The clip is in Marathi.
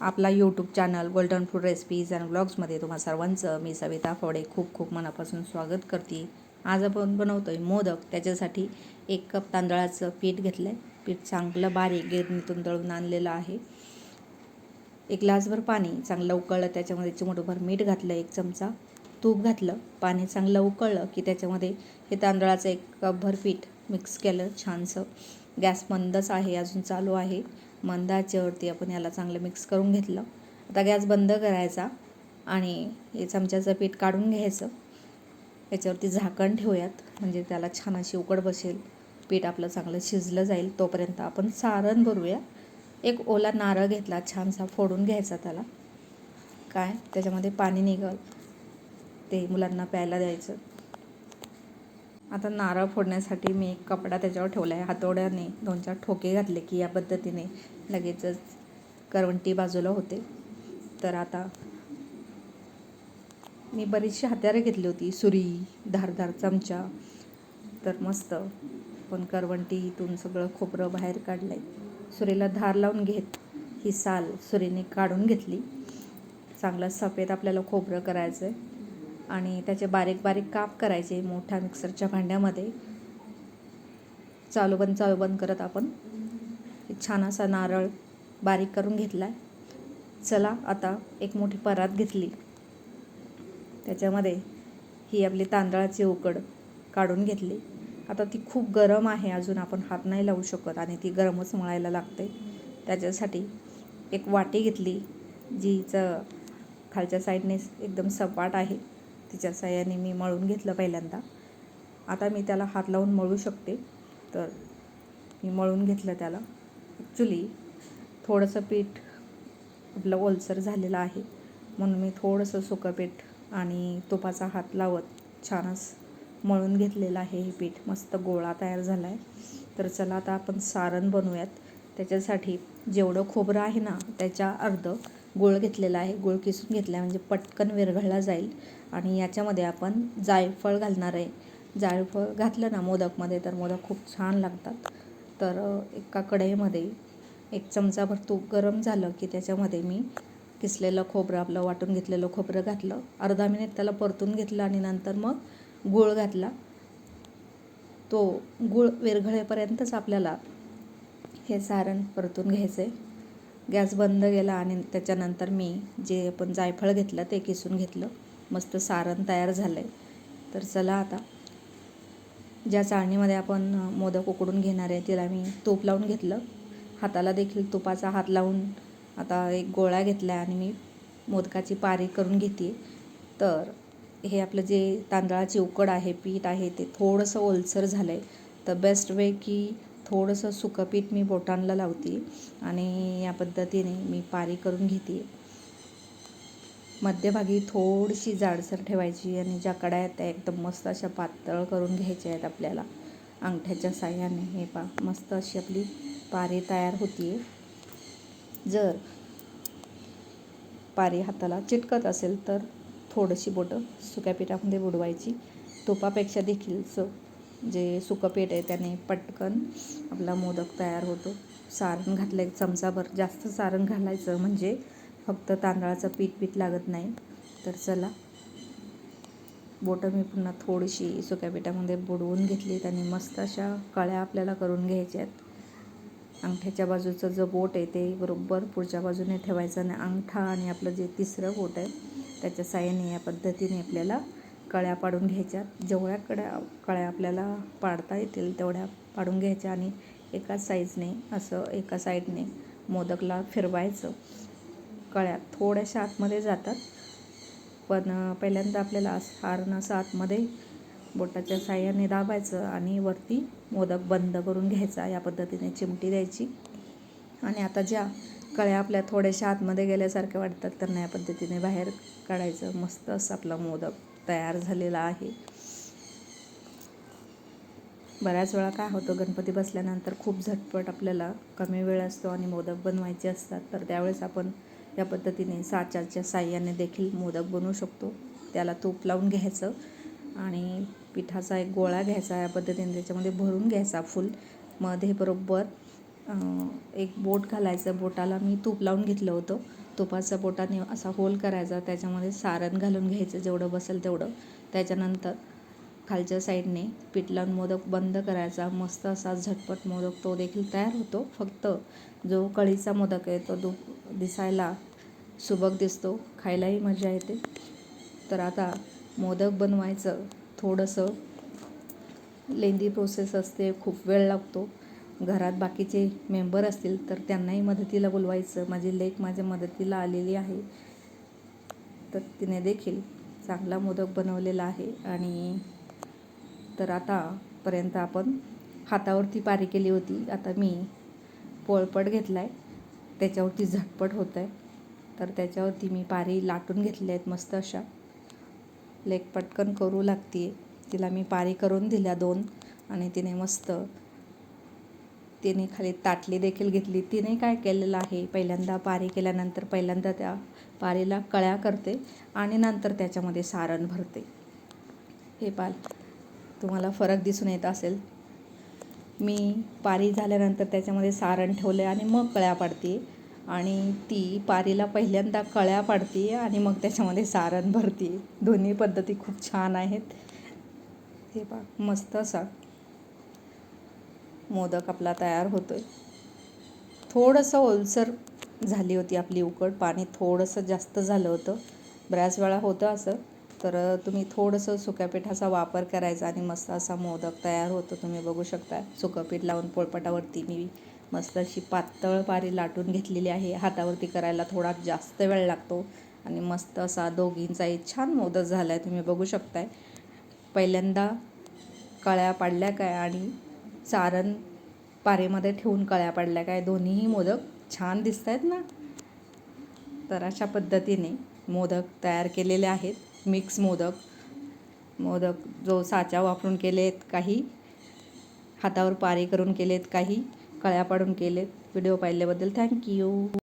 आपला YouTube channel golden food recipes and ब्लॉग्समध्ये तुम्हा सर्वांचं मी सविता फोडे खूप खूप मनापासून स्वागत करते. आज आपण बनवतो आहे मोदक. त्याच्यासाठी एक कप तांदळाचं पीठ घेतलं आहे पीठ चांगलं बारीक गिरणीतून दळून आणलेलं आहे. एक ग्लासभर पाणी चांगलं उकळलं त्याच्यामध्ये चिमूटभर मीठ घातलं एक चमचा तूप घातलं. पाणी चांगलं उकळलं की त्याच्यामध्ये हे तांदळाचं एक कपभर पीठ मिक्स केलं. छानसं गॅस मंदच आहे अजून चालू आहे. मंद आचेवरती आपण याला चांगलं मिक्स करून घेतलं. आता गॅस बंद करायचा आणि हे चमच्याचं पीठ काढून घ्यायचं. याच्यावरती झाकण ठेवूयात म्हणजे त्याला छान अशी उकड बसेल. पीठ आपलं चांगलं शिजलं जाईल तोपर्यंत आपण सारण भरूया. एक ओला नारळ घेतला छानसा फोडून घ्यायचा त्याला. काय? त्याच्यामध्ये पाणी निघल. ते मुलांना प्यायला द्यायचं. आता नारळ फोडण्यासाठी मी एक कपडा त्याच्यावर ठेवला आहे हातोड्याने दोन चार ठोके घातले की या पद्धतीने लगेचच करवंटी बाजूला होते. तर आता मी बरीचशी हत्यारं घेतली होती. सुरी धारधार चमचा तर मस्त. पण करवंटीतून सगळं खोबरं बाहेर काढलं आहे सुरीला धार लावून घेत ही साल सुरीने काढून घेतली. चांगलं सफेद आपल्याला खोबरं करायचं आहे आणि त्याचे बारीक बारीक काप करायचे मोठ्या मिक्सरच्या भांड्यामध्ये. चालू बंद चालू बंद करत आपण. छान असा नारळ बारीक करून घेतला आहे चला आता एक मोठी परात घेतली. त्याच्यामध्ये ही आपली तांदळाची उकड काढून घेतली. आता ती खूप गरम आहे अजून आपण हात नाही लावू शकत आणि ती गरमच मळायला लागते. त्याच्यासाठी एक वाटी घेतली जीचं खालच्या साईडने एकदम सपाट आहे. तिच्या साह्याने मी मळून घेतलं पहिल्यांदा. आता मी त्याला हात लावून मळू शकते. तर मी मळून घेतलं त्याला. ॲक्च्युली थोडंसं पीठ आपलं ओलसर झालेलं आहे. म्हणून मी थोडंसं सुकं पीठ आणि तुपाचा हात लावत छानच मळून घेतलेलं आहे हे पीठ. मस्त गोळा तयार झाला आहे तर चला आता आपण सारण बनवूयात. त्याच्यासाठी जेवढं खोबरं आहे ना त्याच्या अर्ध गूळ घेतलेला आहे. गूळ किसून घेतला आहे म्हणजे पटकन विरघळला जाईल. आणि याच्यामध्ये आपण जायफळ घालणार आहे. जायफळ घातलं ना मोदकमध्ये तर मोदक खूप छान लागतात. तर एका कढईमध्ये एक चमचाभर तूप गरम झालं की त्याच्यामध्ये मी किसलेलं खोबरं आपलं वाटून घेतलेलं खोबरं घातलं. अर्धा मिनिट त्याला परतून घेतलं आणि नंतर मग गूळ घातला. तो गूळ विरघळेपर्यंतच आपल्याला हे सारण परतून घ्यायचं आहे गॅस बंद केला आणि त्याच्यानंतर मी जे आपण जायफळ घेतलं ते किसून घेतलं. मस्त सारण तयार झालं आहे तर चला आता. ज्या चाळणीमध्ये आपण मोदक उकडून घेणार आहे तिला मी तूप लावून घेतलं. हाताला देखील तुपाचा हात लावून आता एक गोळा घेतला आहे आणि मी मोदकाची पारी करून घेते तर हे आपलं जे तांदळाची उकड आहे पीठ आहे ते थोडंसं ओलसर झालं आहे तर बेस्ट वे की थोडंसं सुकं पीठ मी बोटांना लावते आणि या पद्धतीने मी पारी करून घेते. मध्यभागी थोडीशी जाडसर ठेवायची आणि ज्या कडाया आहेत त्या एकदम मस्त अशा पातळ करून घ्यायच्या आहेत आपल्याला. अंगठ्याच्या साह्याने. हे पा मस्त अशी आपली पारी तयार होती. जर पारी हाताला चिटकत असेल तर थोडीशी बोटं सुक्या पिठामध्ये बुडवायची. तुपापेक्षा देखील स जे सुकं पीठ आहे त्याने पटकन आपला मोदक तयार होतो. सारण घातलं एक चमचाभर जास्त सारण घालायचं म्हणजे फक्त तांदळाचं पीठ पीठ लागत नाही. तर चला. बोटं मी पुन्हा थोडीशी सुक्या पिठामध्ये बुडवून घेतलीत आणि मस्त अशा कळ्या आपल्याला करून घ्यायच्या आहेत. अंगठ्याच्या बाजूचं जो बोट आहे ते बरोबर पुढच्या बाजूने ठेवायचं आणि अंगठा आणि आपलं जे तिसरं बोट आहे त्याच्या साह्याने या पद्धतीने आपल्याला कळ्या पाडून घ्यायच्या. जेवढ्या कड्या कळ्या आपल्याला पाडता येतील तेवढ्या पाडून घ्यायच्या आणि एका साईजने असं एका साईडने मोदकला फिरवायचं. कळ्या थोड्याशा आतमध्ये जातात. पण पहिल्यांदा आपल्याला हारण असं आतमध्ये बोटाच्या साह्याने दाबायचं आणि वरती मोदक बंद करून घ्यायचा. या पद्धतीने चिमटी द्यायची. आणि आता ज्या कळ्या आपल्या थोड्याशा आतमध्ये गेल्यासारख्या वाटतात त्यांना या पद्धतीने बाहेर काढायचं. मस्त असं आपला मोदक. तयार झालेला आहे. बऱ्याच वेळा काय होतं गणपती बसल्यानंतर खूप झटपट आपल्याला कमी वेळ असतो आणि मोदक बनवायचे असतात. तर त्यावेळेस आपण या पद्धतीने साच्याच्या साह्याने देखील मोदक बनवू शकतो. त्याला तूप लावून घ्यायचं आणि पिठाचा एक गोळा घ्यायचा या पद्धतीने. त्याच्यामध्ये भरून घ्यायचा फुल. मध्ये बरोबर एक बोट घालायचं. बोटाला मी तूप लावून घेतलं होतं. तुपाचा पोटाने असा होल करायचा त्याच्यामध्ये सारण घालून घ्यायचं जेवढं बसेल तेवढं. त्याच्यानंतर खालच्या साईडने पीठ लावून मोदक बंद करायचा. मस्त असा झटपट मोदक तो देखील तयार होतो. फक्त जो कळीचा मोदक आहे तो दु दिसायला सुबक दिसतो खायलाही मजा येते. तर आता मोदक बनवायचं. थोडंसं लेंदी प्रोसेस असते खूप वेळ लागतो. घरात बाकीचे मेंबर असतील तर त्यांनाही मदतीला बोलवायचं. माझी लेक माझ्या मदतीला आलेली आहे. तर तिने देखील चांगला मोदक बनवलेला आहे. आणि तर आतापर्यंत आपण हातावरती पारी केली होती. आता मी पोळपट घेतला आहे त्याच्यावरती झटपट होत आहे तर त्याच्यावरती मी पारी लाटून घेतल्या आहेत मस्त अशा. लेक पटकन करू लागते तिला मी पारी करून दिल्या दोन. आणि तिने मस्त तिने खाली ताटली देखील घेतली. तिने काय केलेलं आहे? पहिल्यांदा पारी केल्यानंतर पहिल्यांदा त्या पारीला कळ्या करते आणि नंतर त्याच्यामध्ये सारण भरते. हे पाल तुम्हाला फरक दिसून येत असेल. मी पारी झाल्यानंतर त्याच्यामध्ये सारण ठेवले आणि मग कळ्या पाडते आणि ती पारीला पहिल्यांदा कळ्या पाडते आणि मग त्याच्यामध्ये सारण भरते दोन्ही पद्धती खूप छान आहेत. हे पा मस्त असा मोदक आपला तयार होतो आहे थोडंसं ओलसर झाली होती आपली उकड पाणी थोडंसं जास्त झालं होतं. बऱ्याच वेळा होतं असं. तर तुम्ही थोडंसं सुक्या पिठाचा वापर करायचा आणि मस्त असा मोदक तयार होतो. तुम्ही बघू शकता सुकं पीठ लावून पोळपाटावरती मी मस्त अशी पातळ पारी लाटून घेतलेली आहे. हातावरती करायला थोडा जास्त वेळ लागतो. आणि मस्त असा दोघींचाही छान मोदक झाला आहे तुम्ही बघू शकताय. पहिल्यांदा कळ्या पाडल्या काय आणि चारण पारेमध्ये ठेवून कळ्या पडल्या. काय दोन्हीही मोदक छान दिसत आहेत ना? तर अशा पद्धतीने मोदक तयार केलेले आहेत. मिक्स मोदक. मोदक जो साचा वापरून केलेत काही हातावर पारे करून केलेत काही कळ्या पाडून केलेत. व्हिडिओ पाहिल्याबद्दल थँक्यू.